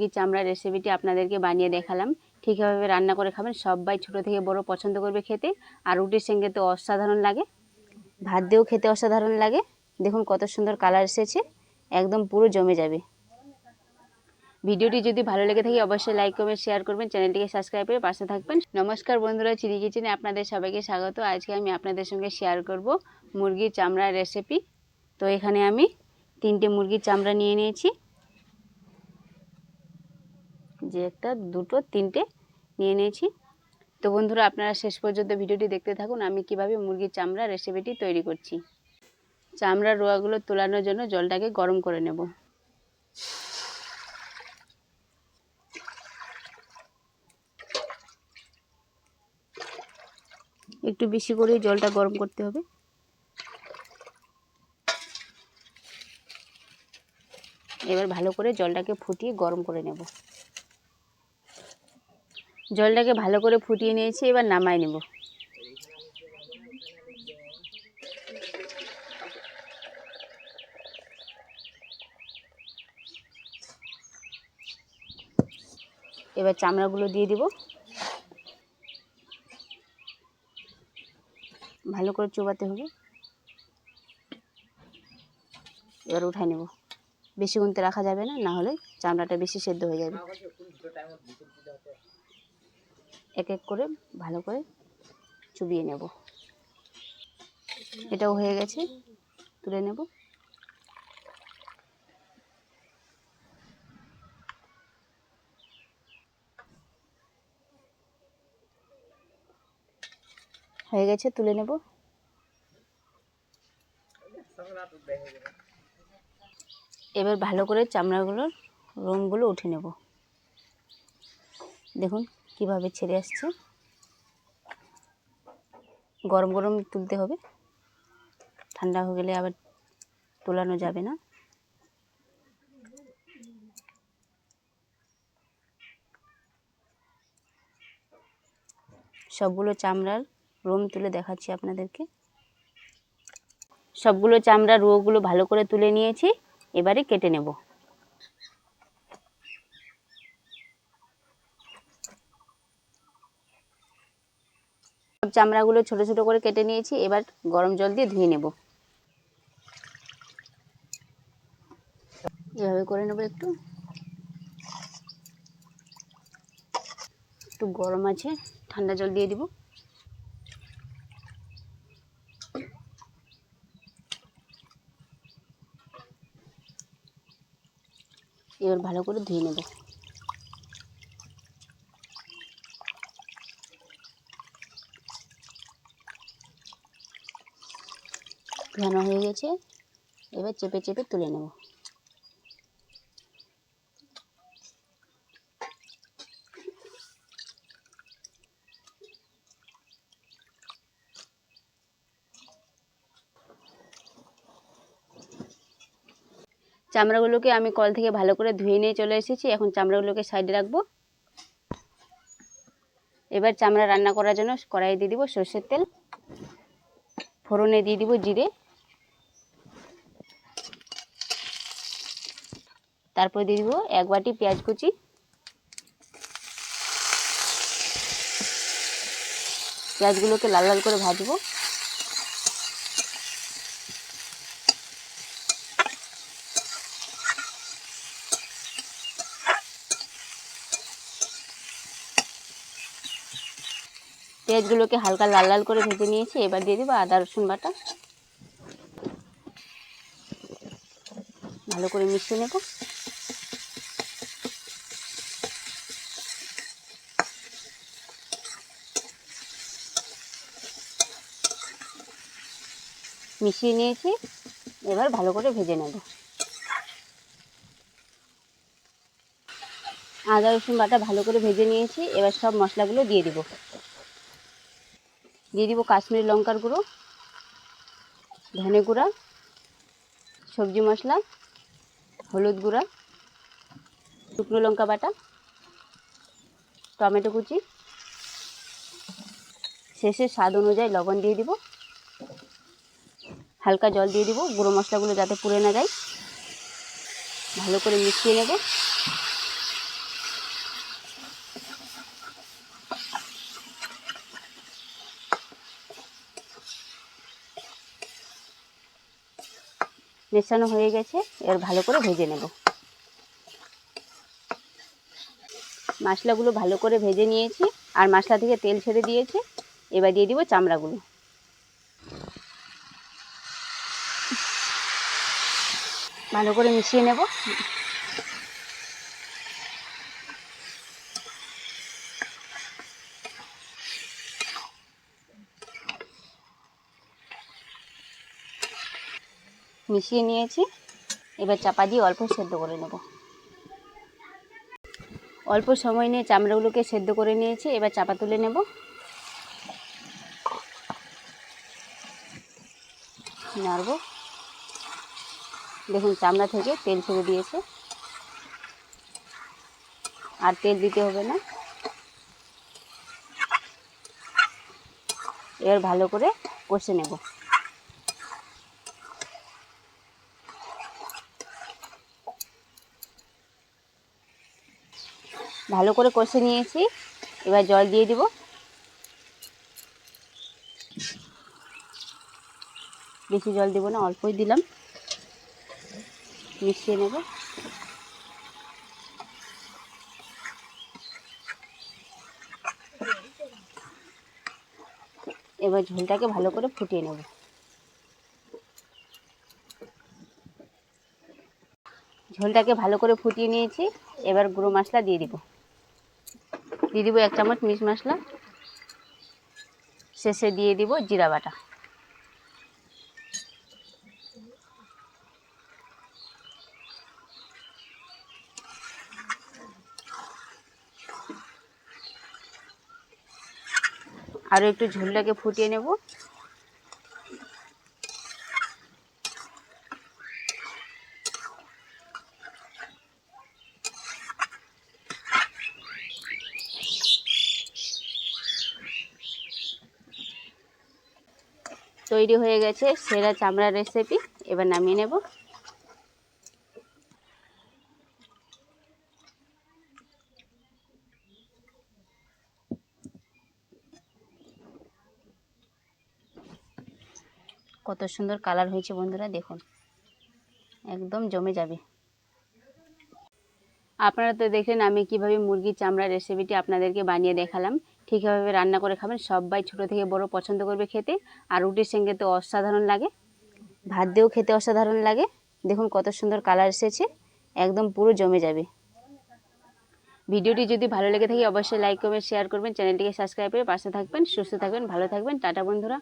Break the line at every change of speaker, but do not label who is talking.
মুরগির চামড়ার রেসিপিটি আপনাদেরকে বানিয়ে দেখালাম। ঠিক এভাবে রান্না করে খাবেন। সবাই ছোট থেকে বড় পছন্দ করবে খেতে। আর রুটির সঙ্গে তো অসাধারণ লাগে। ভাত দিয়েও খেতে অসাধারণ লাগে। দেখুন কত সুন্দর কালার এসেছে। একদম পুরো জমে যাবে। ভিডিওটি যদি ভালো লেগে থাকে, অবশ্যই লাইক কমেন্ট শেয়ার করবেন। চ্যানেলটিকে সাবস্ক্রাইব করে পাশে থাকবেন। নমস্কার বন্ধুরা চিনি কিচেনে আপনাদের সবাইকে স্বাগত। আজকে আমি আপনাদের সঙ্গে শেয়ার করব মুরগির চামড়ার রেসিপি তো এখানে আমি তিনটে মুরগির চামড়া নিয়ে নিয়েছি। যে একটা দুটো, তিনটে নিয়ে নিয়েছি। তো বন্ধুরা, আপনারা শেষ পর্যন্ত ভিডিওটি দেখতে থাকুন। আমি কীভাবে মুরগির চামড়া রেসিপিটি তৈরি করছি। চামড়ার রোয়াগুলো তোলানোর জন্য জলটাকে গরম করে নেব। একটু বেশি করে জলটা গরম করতে হবে। এবার ভালো করে জলটাকে ফুটিয়ে গরম করে নেব। জলটাকে ভালো করে ফুটিয়ে নিয়েছি, এবার নামাই নেব। এবার চামড়াগুলো দিয়ে দিব। ভালো করে চোবাতে হবে। এবার উঠাই নেব। বেশি গুনতে রাখা যাবে না না হলে চামড়াটা বেশি সেদ্ধ হয়ে যাবে। এক এক করে ভালো করে চুবিয়ে নেব। এটাও হয়ে গেছে, তুলে নেব। হয়ে গেছে, তুলে নেব। এবার ভালো করে চামড়াগুলোর রঙগুলো উঠে নেব। দেখুন কীভাবে ছেড়ে আসছে? গরম গরম তুলতে হবে। ঠান্ডা হয়ে গেলে আবার তোলানো যাবে না। সবগুলো চামড়ার রোম তুলে দেখাচ্ছি আপনাদেরকে। সবগুলো চামড়ার রোগুলো ভালো করে তুলে নিয়েছি, এবারে কেটে নেব। সব চামড়াগুলো ছোট ছোট করে কেটে নিয়েছি, এবার গরম জল দিয়ে ধুয়ে নেব। এভাবে করে নেব একটু। একটু গরম আছে, ঠান্ডা জল দিয়ে দিব। এবার ভালো করে ধুয়ে নেব। ধোয়ানো হয়ে গেছে। এবার চেপে চেপে তুলে নেব। চামড়াগুলোকে আমি কল থেকে ভালো করে ধুয়ে নিয়ে চলে এসেছি। এখন চামড়াগুলোকে সাইডে রাখব। এবার চামড়া রান্না করার জন্য কড়াই দিয়ে দিব সর্ষের তেল। ফোড়নে দিয়ে দিব জিরে। তারপর দিয়ে দিব এক বাটি পেঁয়াজ কুচি। পেঁয়াজগুলোকে লাল লাল করে ভাজবো। পেঁয়াজগুলোকে হালকা লাল লাল করে ভেজে নিয়েছি, এবার দিয়ে দেবো আদা, রসুন বাটা। ভালো করে মিশিয়ে নেব। মিশিয়ে নিয়েছি, এবার ভালো করে ভেজে নেব। আদা, রসুন বাটা ভালো করে ভেজে নিয়েছি, এবার সব মশলাগুলো দিয়ে দিব। দিয়ে দিব কাশ্মীরি লঙ্কার গুঁড়ো, ধনে গুঁড়া, সবজি মশলা, হলুদ গুঁড়া, শুকনো লঙ্কা বাটা, টমেটো কুচি। শেষে স্বাদ অনুযায়ী লবণ দিয়ে দিব। হালকা জল দিয়ে দিব। গুঁড়ো মশলাগুলো যাতে পুড়ে না যায়। ভালো করে মিশিয়ে নেব। মেশানো হয়ে গেছে, এবার ভালো করে ভেজে নেব। মশলাগুলো ভালো করে ভেজে নিয়েছি, আর মশলা থেকে তেল ছেড়ে দিয়েছি, এবার দিয়ে দিব চামড়াগুলো। ভালো করে মিশিয়ে নেব। মিশিয়ে নিয়েছি। এবার চাপা দিয়ে অল্প সেদ্ধ করে নেব। অল্প সময় নিয়ে চামড়াগুলোকে সেদ্ধ করে নিয়েছি। এবার চাপা তুলে নেব। নাড়ব। দেখুন, চামড়া থেকে তেল ছেড়ে দিয়েছে। আর তেল দিতে হবে না। এবার ভালো করে কষে নেব। ভালো করে কষে নিয়েছি। এবার জল দিয়ে দিব। বেশি জল দেবো না, অল্পই দিলাম। মিশিয়ে নেব। এবার ঝোলটাকে ভালো করে ফুটিয়ে নেব। ঝোলটাকে ভালো করে ফুটিয়ে নিয়েছি। এবার গুঁড়ো মশলা দিয়ে দিব। দিয়ে দিব এক চামচ মিট মশলা। শেষে দিয়ে দিব জিরা বাটা। আরও একটু ঝোলটাকে ফুটিয়ে নেব। তৈরি হয়ে গেছে সেরা চামড়ার রেসিপি এবার নামিয়ে নেব। কত সুন্দর কালার হয়েছে বন্ধুরা, দেখুন। একদম জমে যাবে। আপনারা তো দেখলেন আমি কীভাবে মুরগির চামড়ার রেসিপিটি আপনাদেরকে বানিয়ে দেখালাম। ঠিকভাবে রান্না করে খাবেন। সবাই ছোট থেকে বড় পছন্দ করবে খেতে। আর রুটির সঙ্গে তো অসাধারণ লাগে। ভাত দিয়েও খেতে অসাধারণ লাগে। দেখুন কত সুন্দর কালার এসেছে। একদম পুরো জমে যাবে। ভিডিওটি যদি ভালো লেগে থাকে, অবশ্যই লাইক করবেন শেয়ার করবেন। চ্যানেলটিকে সাবস্ক্রাইব করে পাশে থাকবেন, সুস্থ থাকবেন, ভালো থাকবেন। টাটা বন্ধুরা।